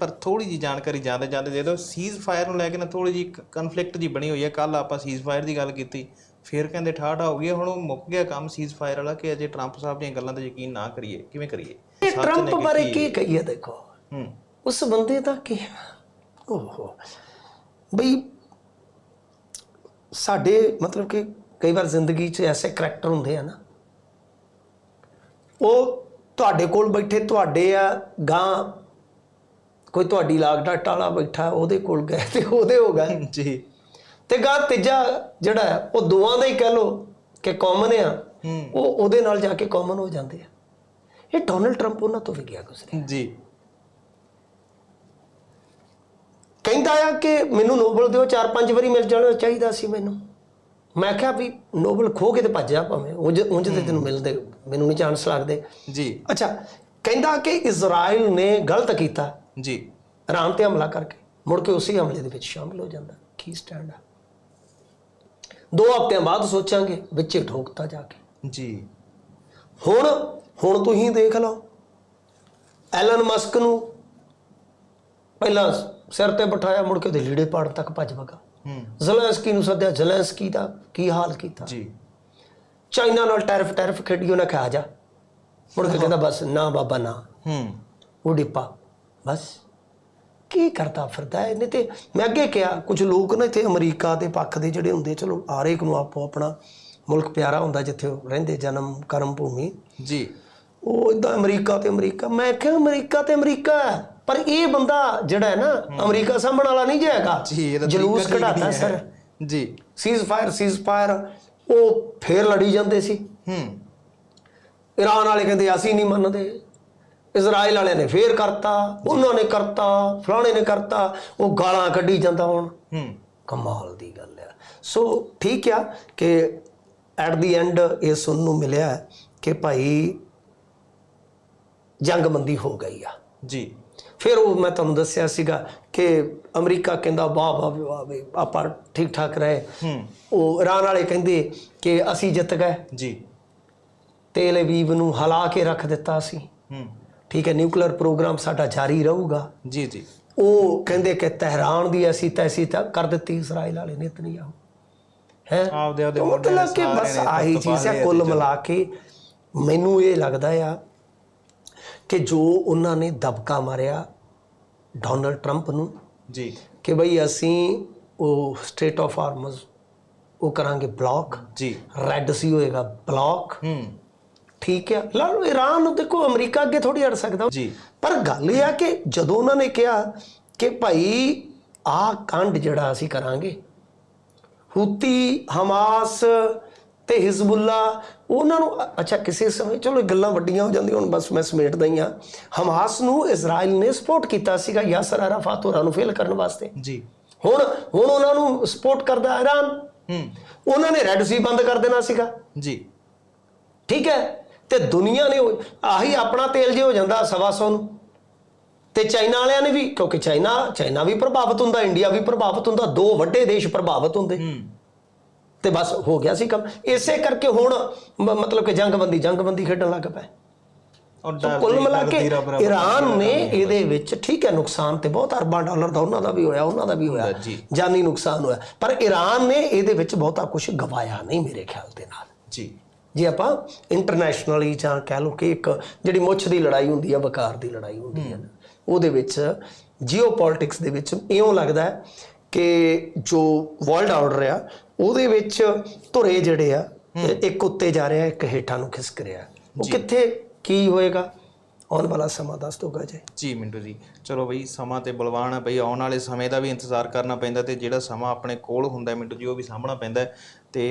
ਪਰ ਥੋੜੀ ਜੀ ਜਾਣਕਾਰੀ ਜਾਂਦੇ ਜਾਂਦੇ ਦੇ ਦਿਓ। ਸੀਜ਼ ਫਾਇਰ ਨੂੰ ਲੈ ਕੇ ਨਾ ਥੋੜੀ ਜੀ ਕਨਫਲਿਕਟ ਜੀ ਬਣੀ ਹੋਈ ਹੈ। ਕੱਲ ਆਪਾਂ ਸੀਜ਼ ਫਾਇਰ ਦੀ ਗੱਲ ਕੀਤੀ। ਫਿਰ ਕਹਿੰਦੇ ਠਾਠਾ ਹੋ ਗਿਆ। ਹੁਣ ਉਹ ਮੁੱਕ ਗਿਆ ਕੰਮ ਸੀਜ਼ ਫਾਇਰ ਵਾਲਾ ਕਿ ਅਜੇ ਟਰੰਪ ਸਾਹਿਬ ਦੀਆਂ ਗੱਲਾਂ ਤੇ ਯਕੀਨ ਨਾ ਕਰੀਏ। ਕਿਵੇਂ ਕਰੀਏ? ਟਰੰਪ ਬਾਰੇ ਕੀ ਕਹੀਏ ਦੇਖੋ? ਹੂੰ। ਉਸ ਬੰਦੇ ਦਾ ਕੀ ਓਹੋ। ਬਈ ਸਾਡੇ ਮਤਲਬ ਕਿ ਕਈ ਵਾਰ ਜ਼ਿੰਦਗੀ 'ਚ ਐਸੇ ਕਰੈਕਟਰ ਹੁੰਦੇ ਆ ਨਾ। ਉਹ ਤੁਹਾਡੇ ਕੋਲ ਬੈਠੇ ਤੁਹਾਡੇ ਆ ਗਾਂ ਕੋਈ ਤੁਹਾਡੀ ਲਾਗ ਡਾਟ ਵਾਲਾ ਬੈਠਾ ਉਹਦੇ ਕੋਲ ਗਏ ਤੇ ਉਹਦੇ ਹੋ ਗਏ। ਜੀ। ਤੇ ਗਾਂ ਤੀਜਾ ਜਿਹੜਾ ਉਹ ਦੋਵਾਂ ਦਾ ਹੀ ਕਹਿ ਲੋ ਕਿ ਕਾਮਨ ਆ ਉਹ ਉਹਦੇ ਨਾਲ ਜਾ ਕੇ ਕਾਮਨ ਹੋ ਜਾਂਦੇ ਆ। ਇਹ ਡੋਨਲਡ ਟਰੰਪ ਉਹਨਾਂ ਤੋਂ ਵੀ ਗਿਆ ਗੁਜ਼ਰੇ ਜੀ। ਕਹਿੰਦਾ ਆ ਕਿ ਮੈਨੂੰ ਨੋਬਲ ਦਿਓ ਚਾਰ ਪੰਜ ਵਾਰੀ ਮਿਲ ਜਾਣਾ ਚਾਹੀਦਾ ਸੀ ਮੈਨੂੰ। ਮੈਂ ਕਿਹਾ ਵੀ ਨੋਬਲ ਖੋ ਕੇ ਤੇ ਭੱਜਿਆ ਭਾਵੇਂ ਉਂਝ ਉਂਝ ਤੇ ਤੈਨੂੰ ਮਿਲਦੇ ਮੈਨੂੰ ਨਹੀਂ ਚਾਂਸ ਲੱਗਦੇ। ਜੀ। ਅੱਛਾ ਕਹਿੰਦਾ ਕਿ ਇਜ਼ਰਾਈਲ ਨੇ ਗਲਤ ਕੀਤਾ। ਜੀ। ਇਰਾਨ ਤੇ ਹਮਲਾ ਕਰਕੇ ਮੁੜ ਕੇ ਉਸੇ ਹਮਲੇ ਦੇ ਵਿੱਚ ਸ਼ਾਮਲ ਹੋ ਜਾਂਦਾ। ਕੀ ਸਟੈਂਡ ਆ? ਦੋ ਹਫ਼ਤਿਆਂ ਬਾਅਦ ਸੋਚਾਂਗੇ ਵਿੱਚੇ ਠੋਕਤਾ ਜਾ ਕੇ। ਜੀ। ਹੁਣ ਹੁਣ ਤੁਸੀਂ ਦੇਖ ਲਓ। ਐਲਨ ਮਸਕ ਨੂੰ ਪਹਿਲਾਂ ਸਿਰ ਤੇ ਬਿਠਾਇਆ ਮੁੜ ਕੇ ਉਹਦੇ ਲੀੜੇ ਪਾੜ ਤੱਕ ਭੱਜ ਵਗਾ। ਹੂੰ। ਜ਼ਲੈਂਸਕੀ ਨੂੰ ਸੱਦਿਆ ਜ਼ਲੈਂਸਕੀ ਦਾ ਕੀ ਹਾਲ ਕੀਤਾ? ਜੀ। ਚਾਈਨਾ ਨਾਲ ਟੈਰਫ ਟੈਰਫ ਖੇਡੀ ਉਹਨੇ ਕਿਹਾ ਜਾ। ਮੁੜ ਕੇ ਕਹਿੰਦਾ ਬਸ ਨਾ ਬਾਬਾ ਨਾ। ਹੂੰ। ਉਹ ਡਿੱਪਾ। ਬਸ। ਕੀ ਕਰਦਾ ਫਿਰਦਾ? ਨਹੀਂ ਤੇ? ਮੈਂ ਅੱਗੇ ਕਿਹਾ ਕੁਝ ਲੋਕ ਨਾ ਇੱਥੇ ਅਮਰੀਕਾ ਦੇ ਪੱਖ ਦੇ ਜਿਹੜੇ ਹੁੰਦੇ ਚਲੋ ਹਰੇਕ ਨੂੰ ਆਪੋ ਆਪਣਾ ਮੁਲਕ ਪਿਆਰਾ ਹੁੰਦਾ ਜਿੱਥੇ ਉਹ ਰਹਿੰਦੇ ਜਨਮ ਕਰਮ ਭੂਮੀ। ਜੀ। ਉਹ ਇਦਾਂ ਅਮਰੀਕਾ ਤੇ ਅਮਰੀਕਾ। ਮੈਂ ਕਿਹਾ ਅਮਰੀਕਾ ਤੇ ਅਮਰੀਕਾ ਪਰ ਇਹ ਬੰਦਾ ਜਿਹੜਾ ਹੈ ਨਾ ਅਮਰੀਕਾ ਸਾਂਭਣ ਵਾਲਾ ਨਹੀਂ ਜਾਏਗਾ ਜਲੂਸ ਕਢਾਤਾ ਸਰ। ਜੀ। ਸੀਜ਼ ਫਾਇਰ ਸੀਜ਼ ਫਾਇਰ ਉਹ ਫੇਰ ਲੜੀ ਜਾਂਦੇ ਸੀ। ਹੂੰ। ਇਰਾਨ ਵਾਲੇ ਕਹਿੰਦੇ ਅਸੀਂ ਨਹੀਂ ਮੰਨਦੇ। ਇਜ਼ਰਾਈਲ ਵਾਲਿਆਂ ਨੇ ਫੇਰ ਕਰਤਾ ਉਹਨਾਂ ਨੇ ਕਰਤਾ ਫਲਾਣੇ ਨੇ ਕਰਤਾ ਉਹ ਗਾਲਾਂ ਕੱਢੀ ਜਾਂਦਾ ਹੁਣ। ਹੂੰ। ਕਮਾਲ ਦੀ ਗੱਲ ਆ। ਸੋ ਠੀਕ ਆ ਕਿ ਐਟ ਦੀ ਐਂਡ ਇਹ ਸੁਣਨ ਨੂੰ ਮਿਲਿਆ ਕਿ ਭਾਈ ਜੰਗਬੰਦੀ ਹੋ ਗਈ ਆ। ਜੀ। ਫਿਰ ਉਹ ਮੈਂ ਤੁਹਾਨੂੰ ਦੱਸਿਆ ਸੀਗਾ ਕਿ ਅਮਰੀਕਾ ਕਹਿੰਦਾ ਵਾਹ ਵਾਹ ਵੀ ਵਾਹ ਵੀ ਆਪਾਂ ਠੀਕ ਠਾਕ ਰਹੇ। ਹੂੰ। ਉਹ ਇਰਾਨ ਵਾਲੇ ਕਹਿੰਦੇ ਕਿ ਅਸੀਂ ਜਿੱਤ ਗਏ। ਜੀ। ਤੇਲ ਅਵੀਵ ਨੂੰ ਹਲਾ ਕੇ ਰੱਖ ਦਿੱਤਾ ਸੀ। ਹੂੰ। ਠੀਕ ਹੈ ਨਿਊਕਲੀਅਰ ਪ੍ਰੋਗਰਾਮ ਸਾਡਾ ਜਾਰੀ ਰਹੂਗਾ। ਜੀ ਜੀ। ਉਹ ਕਹਿੰਦੇ ਕਿ ਤਹਿਰਾਨ ਦੀ ਅਸੀਂ ਤੈਸੀ ਤਾਂ ਕਰ ਦਿੱਤੀ ਇਸਰਾਇਲ ਵਾਲੇ ਨੇ ਨੇਤਨਯਾਹੂ ਹੈ? ਆਪਦੇ ਆਪਦੇ ਮੁੰਡੇ ਮਤਲਬ ਕਿ ਬਸ ਆਹੀ ਚੀਜ਼ ਹੈ ਕੁੱਲ ਮਿਲਾ ਕੇ ਮੈਨੂੰ ਇਹ ਲੱਗਦਾ ਆ ਕਿ ਜੋ ਉਹਨਾਂ ਨੇ ਦਬਕਾ ਮਾਰਿਆ ਡੋਨਲਡ ਟਰੰਪ ਨੂੰ ਜੀ। ਕਿ ਬਈ ਅਸੀਂ ਉਹ ਸਟੇਟ ਆਫ ਆਰਮਸ ਉਹ ਕਰਾਂਗੇ ਬਲੌਕ ਜੀ। ਰੈੱਡ ਸੀ ਹੋਏਗਾ ਬਲੌਕ ਹੂੰ। ਠੀਕ ਹੈ ਲਓ ਈਰਾਨ ਨੂੰ ਦੇਖੋ ਅਮਰੀਕਾ ਅੱਗੇ ਥੋੜੀ ਅੜ ਸਕਦਾ। ਜੀ। ਪਰ ਗੱਲ ਇਹ ਆ ਕਿ ਜਦੋਂ ਉਹਨਾਂ ਨੇ ਕਿਹਾ ਕਿ ਭਾਈ ਆਹ ਕੰਡ ਜਿਹੜਾ ਅਸੀਂ ਕਰਾਂਗੇ ਹੂਤੀ ਹਮਾਸ ਤੇ ਹਿਜ਼ਬੁੱਲਾ ਉਹਨਾਂ ਨੂੰ ਅੱਛਾ ਕਿਸੇ ਸਮੇਂ ਚਲੋ ਗੱਲਾਂ ਵੱਡੀਆਂ ਹੋ ਜਾਂਦੀਆਂ ਹੁਣ ਬਸ ਮੈਂ ਸਮੇਟਦਾ ਹੀ ਆ। ਹਮਾਸ ਨੂੰ ਇਜ਼ਰਾਈਲ ਨੇ ਸਪੋਰਟ ਕੀਤਾ ਸੀਗਾ ਯਾਸਰ ਅਰਾਫਾਤ ਹੋਰਾਂ ਨੂੰ ਫੇਲ ਕਰਨ ਵਾਸਤੇ। ਜੀ। ਹੁਣ ਹੁਣ ਉਹਨਾਂ ਨੂੰ ਸਪੋਰਟ ਕਰਦਾ ਈਰਾਨ ਹੂੰ। ਉਹਨਾਂ ਨੇ ਰੈੱਡ ਸੀ ਬੰਦ ਕਰ ਦੇਣਾ ਸੀਗਾ। ਜੀ। ਠੀਕ ਹੈ। ਤੇ ਦੁਨੀਆ ਨੇ ਆਹੀ ਆਪਣਾ ਤੇਲ ਜੇ ਹੋ ਜਾਂਦਾ ਸਵਾ ਸੌ ਨੂੰ। ਤੇ ਚਾਈਨਾ ਵਾਲਿਆਂ ਨੇ ਵੀ ਕਿਉਂਕਿ ਚਾਈਨਾ ਚਾਈਨਾ ਵੀ ਪ੍ਰਭਾਵਿਤ ਹੁੰਦਾ ਇੰਡੀਆ ਵੀ ਪ੍ਰਭਾਵਿਤ ਹੁੰਦਾ ਦੋ ਵੱਡੇ ਦੇਸ਼ ਪ੍ਰਭਾਵਿਤ ਹੁੰਦੇ। ਤੇ ਬਸ ਹੋ ਗਿਆ ਸੀ ਕੰਮ। ਇਸੇ ਕਰਕੇ ਹੁਣ ਮਤਲਬ ਕਿ ਜੰਗਬੰਦੀ ਜੰਗਬੰਦੀ ਖੇਡਣ ਲੱਗ ਪਏ। ਔਰ ਕੁੱਲ ਮਿਲਾ ਕੇ ਈਰਾਨ ਨੇ ਇਹਦੇ ਵਿੱਚ ਠੀਕ ਹੈ ਨੁਕਸਾਨ ਤੇ ਬਹੁਤ ਅਰਬਾਂ ਡਾਲਰ ਦਾ ਉਹਨਾਂ ਦਾ ਵੀ ਹੋਇਆ ਉਹਨਾਂ ਦਾ ਵੀ ਹੋਇਆ। ਜਾਨੀ ਨੁਕਸਾਨ ਹੋਇਆ। ਪਰ ਈਰਾਨ ਨੇ ਇਹਦੇ ਵਿੱਚ ਬਹੁਤਾ ਕੁਝ ਗਵਾਇਆ ਨਹੀਂ ਮੇਰੇ ਖਿਆਲ ਦੇ ਨਾਲ। ਜੀ। ਜੇ ਆਪਾਂ ਇੰਟਰਨੈਸ਼ਨਲੀ ਜਾਂ ਕਹਿ ਲਓ ਕਿ ਇੱਕ ਜਿਹੜੀ ਮੁੱਛ ਦੀ ਲੜਾਈ ਹੁੰਦੀ ਆ ਵਕਾਰ ਦੀ ਲੜਾਈ ਹੁੰਦੀ ਹੈ। ਨਾ ਉਹਦੇ ਵਿੱਚ ਜੀਓਪੋਲਿਟਿਕਸ ਦੇ ਵਿੱਚ ਇਉਂ ਲੱਗਦਾ ਹੈ ਕਿ ਜੋ ਵਰਲਡ ਆਰਡਰ ਆ ਉਹਦੇ ਵਿੱਚ ਧੁਰੇ ਜਿਹੜੇ ਆ ਇੱਕ ਉੱਤੇ ਜਾ ਰਿਹਾ ਇੱਕ ਹੇਠਾਂ ਨੂੰ ਖਿਸਕ ਰਿਹਾ। ਉਹ ਕਿੱਥੇ ਕੀ ਹੋਏਗਾ? ਆਉਣ ਵਾਲਾ ਸਮਾਂ ਦੱਸ ਦੋਗਾ ਜੀ ਜੀ ਮਿੰਟੂ ਜੀ। ਚਲੋ ਬਈ ਸਮਾਂ ਤੇ ਬਲਵਾਨ ਹੈ ਬਈ ਆਉਣ ਵਾਲੇ ਸਮੇਂ ਦਾ ਵੀ ਇੰਤਜ਼ਾਰ ਕਰਨਾ ਪੈਂਦਾ ਤੇ ਜਿਹੜਾ ਸਮਾਂ ਆਪਣੇ ਕੋਲ ਹੁੰਦਾ ਮਿੰਟੂ ਜੀ ਉਹ ਵੀ ਸਾਂਭਣਾ ਪੈਂਦਾ ਤੇ